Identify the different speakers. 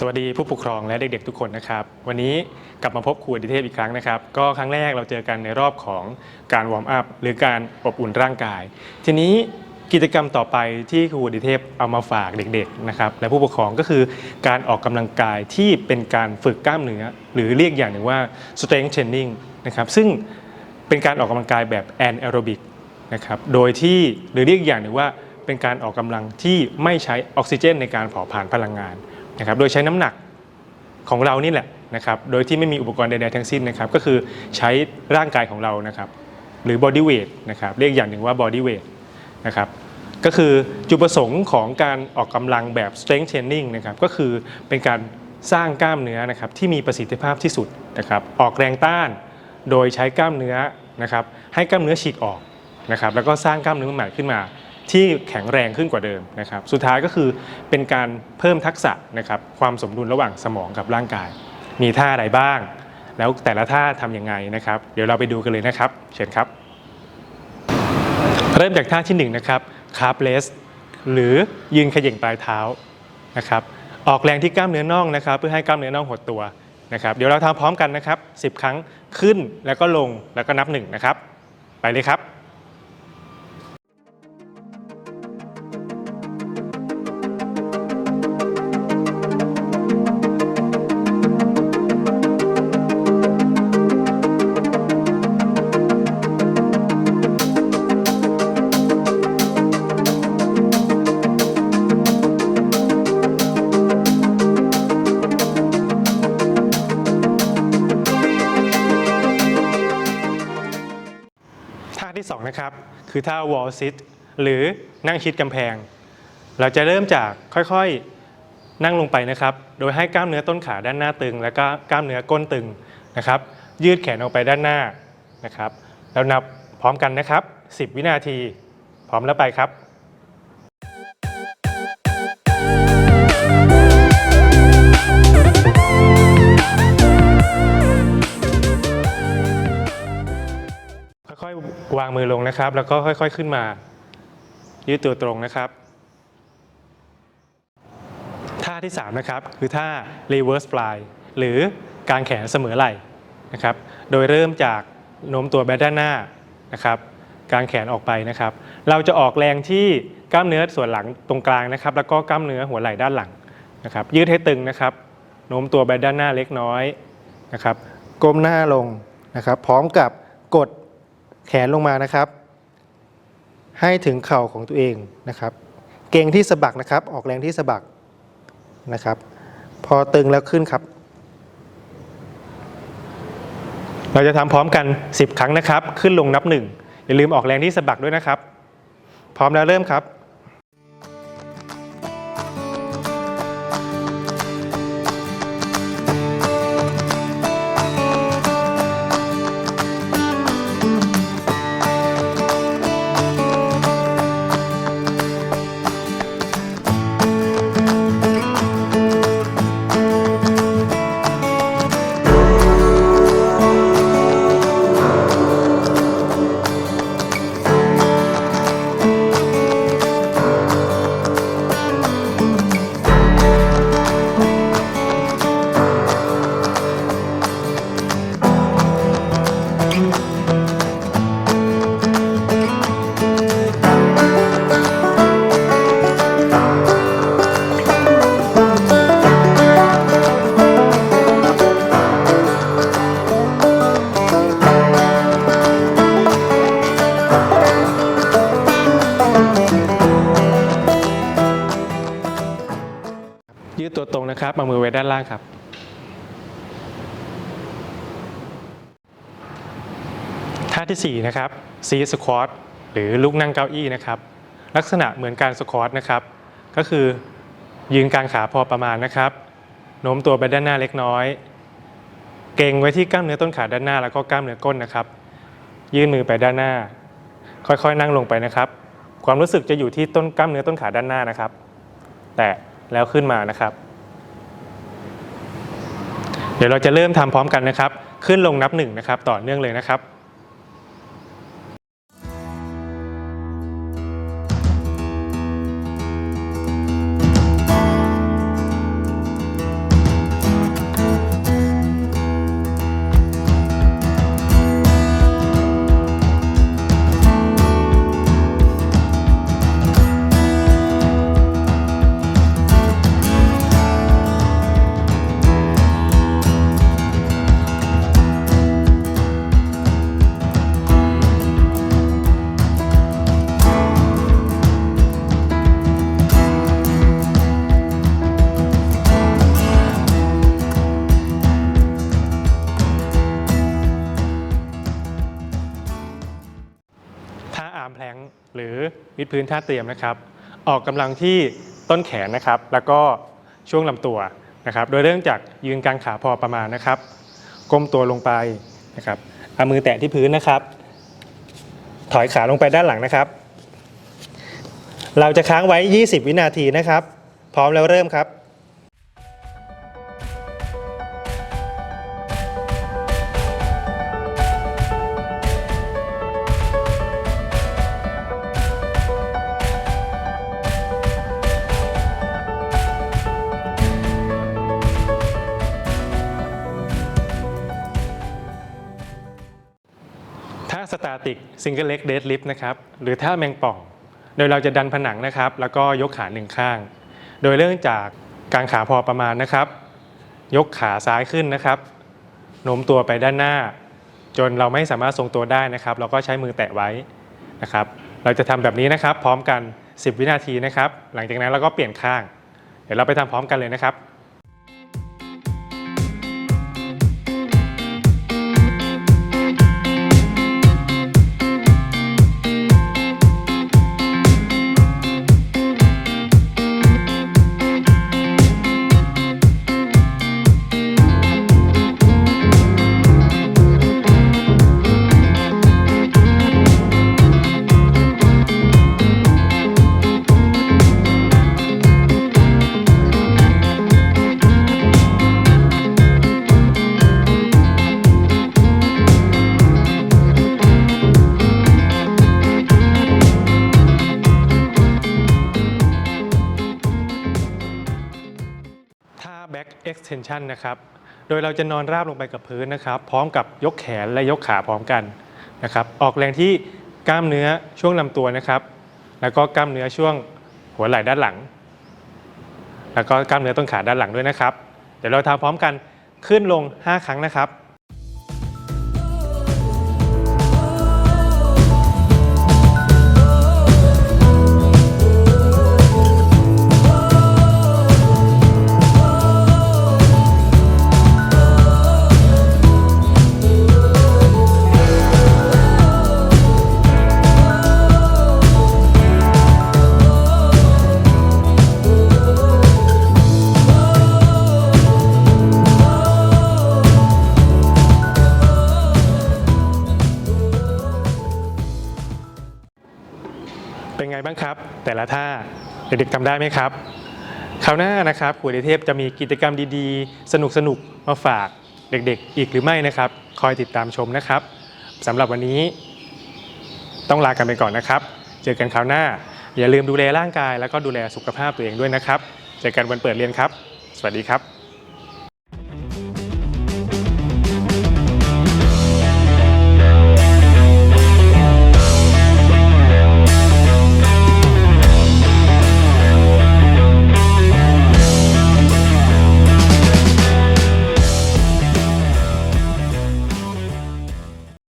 Speaker 1: สวัสดีผู้ปกครองและเด็กๆทุกคนนะครับ วันนี้กลับมาพบครูอดิเทพอีกครั้งนะครับ ก็ครั้งแรกเราเจอกันในรอบของการวอร์มอัพหรือการอบอุ่นร่างกาย ทีนี้กิจกรรมต่อไปที่ครูอดิเทพเอามาฝากเด็กๆนะครับและผู้ปกครองก็คือการออกกำลังกายที่เป็นการฝึกกล้ามเนื้อ หรือเรียกอย่างหนึ่งว่า strength training นะครับซึ่งเป็นการออกกำลังกายแบบ anaerobic นะครับโดยที่หรือเรียกอย่างหนึ่งว่าเป็นการออกกำลังที่ไม่ใช้ออกซิเจน ในการเผาผลาญพลังงาน นะครับโดยใช้น้ำหนักของเรานี่แหละนะครับโดยที่ไม่มีอุปกรณ์ใดๆทั้งสิ้นนะครับก็คือใช้ร่างกายของเรานะครับหรือ body weight นะครับเรียกอย่างหนึ่งว่า body weight นะครับก็คือจุดประสงค์ของการออกกำลังแบบ strength training นะครับก็คือเป็นการสร้างกล้ามเนื้อนะครับที่มีประสิทธิภาพที่สุดนะครับออกแรงต้านโดยใช้กล้ามเนื้อนะครับให้กล้ามเนื้อฉีกออกนะครับแล้วก็สร้างกล้ามเนื้อใหม่ขึ้นมา ที่แข็งแรงขึ้นกว่าเดิมนะครับ สุดท้ายก็คือเป็นการเพิ่มทักษะนะครับความสมดุลระหว่างสมองกับร่างกาย มีท่าอะไรบ้าง แล้วแต่ละท่าทำยังไงนะครับ เดี๋ยวเราไปดูกันเลยนะครับ เชิญครับ เริ่มจากท่าที่1นงนะครับคาร์ l เลสหรือยืนขย่งปลายเท้านะครับออกแรงที่กล้ามเนื้อน่องนะครับ เพื่อให้กล้ามเนื้อน่องหดตัวนะครับ เดี๋ยวเราทำพร้อมกันนะครับ 10 ครั้งขึ้นแล้วก็ลงแล้วก็นับหนึ่งนะครับไปเลยครับ นะครับ คือท่า wall sit หรือนั่งชิดกำแพง เราจะเริ่มจากค่อยๆนั่งลงไปนะครับ โดยให้กล้ามเนื้อต้นขาด้านหน้าตึง แล้วก็กล้ามเนื้อก้นตึงนะครับ ยืดแขนออกไปด้านหน้านะครับ แล้วนับพร้อมกันนะครับ 10 วินาที พร้อมแล้วไปครับางมือลงนะครับ แล้วก็ค่อยๆขึ้นมา ยืดตัวตรงนะครับ ท่าที่ 3 นะครับ คือท่า reverse fly หรือการแขนเสมอไหล่นะครับ โดยเริ่มจากโน้มตัวไปด้านหน้านะครับการแขนออกไปนะครับ เราจะออกแรงที่กล้ามเนื้อส่วนหลังตรงกลางนะครับ แล้วก็กล้ามเนื้อหัวไหล่ด้านหลังนะครับ ยืดให้ตึงนะครับ โน้มตัวไปด้านหน้าเล็กน้อยนะครับ ก้มหน้าลงนะครับ พร้อมกับกด แขนลงมานะครับ ให้ถึงเข่าของตัวเองนะครับ เก่งที่สะบักนะครับ ออกแรงที่สะบักนะครับ พอตึงแล้วขึ้นครับ เราจะทำพร้อมกัน 10 ครั้งนะครับ ขึ้นลงนับหนึ่งอย่าลืมออกแรงที่สะบักด้วยนะครับ พร้อมแล้วเริ่มครับ ยืดตัวตรงนะครับเอามือไว้ด้านล่างครับ ท่าที่ 4 นะครับซีสควอตหรือลุกนั่งเก้าอี้นะครับ ลักษณะเหมือนการสควอตนะครับ ก็คือยืนกลางขาพอประมาณนะครับโน้มตัวไปด้านหน้าเล็กน้อย เกรงไว้ที่กล้ามเนื้อต้นขาด้านหน้าแล้วก็กล้ามเนื้อก้นนะครับ ยื่นมือไปด้านหน้า ค่อยๆ นั่งลงไปนะครับ ความรู้สึกจะอยู่ที่ต้นกล้ามเนื้อต้นขาด้านหน้านะครับ แตะ แล้วขึ้นมานะครับ เดี๋ยวเราจะเริ่มทำพร้อมกันนะครับ ขึ้นลงนับหนึ่งนะครับ ต่อเนื่องเลยนะครับ หรือวิดพื้นท่าเตรียมนะครับ ออกกำลังที่ต้นแขนนะครับ แล้วก็ช่วงลำตัวนะครับ โดยเริ่มจากยืนกลางขาพอประมาณนะครับ ก้มตัวลงไปนะครับเอามือแตะที่พื้นนะครับ ถอยขาลงไปด้านหลังนะครับ เราจะค้างไว้ 20 วินาทีนะครับ พร้อมแล้วเริ่มครับ ท่าสตาติกซิงเกิลเล็กเดดลิฟต์นะครับหรือท่าแมงป่อง โดยเราจะดันผนังนะครับ แล้วก็ยกขาหนึ่งข้าง โดยเริ่มจากกางขาพอประมาณนะครับ ยกขาซ้ายขึ้นนะครับโน้มตัวไปด้านหน้า จนเราไม่สามารถทรงตัวได้นะครับ เราก็ใช้มือแตะไว้นะครับ เราจะทำแบบนี้นะครับ พร้อมกัน 10 วินาทีนะครับ หลังจากนั้นเราก็เปลี่ยนข้าง เดี๋ยวเราไปทำพร้อมกันเลยนะครับ extension นะครับ โดยเราจะนอนราบลงไปกับพื้นนะครับ พร้อมกับยกแขนและยกขาพร้อมกันนะครับ ออกแรงที่กล้ามเนื้อช่วงลำตัวนะครับ แล้วก็กล้ามเนื้อช่วงหัวไหล่ด้านหลัง แล้วก็กล้ามเนื้อต้นขาด้านหลังด้วยนะครับ เดี๋ยวเราทำพร้อมกันขึ้นลง 5 ครั้งนะครับ ครับ แต่ละท่าเด็กๆทำได้ไหมครับคราวหน้านะครับครูเดเทพจะมีกิจกรรมดีๆ สนุกๆมาฝากเด็กๆ อีกหรือไม่นะครับ คอยติดตามชมนะครับสำหรับวันนี้ ต้องลากันไปก่อนนะครับ เจอกันคราวหน้า อย่าลืมดูแลร่างกาย แล้วก็ดูแลสุขภาพตัวเองด้วยนะครับ เจอกันวันเปิดเรียนครับ สวัสดีครับ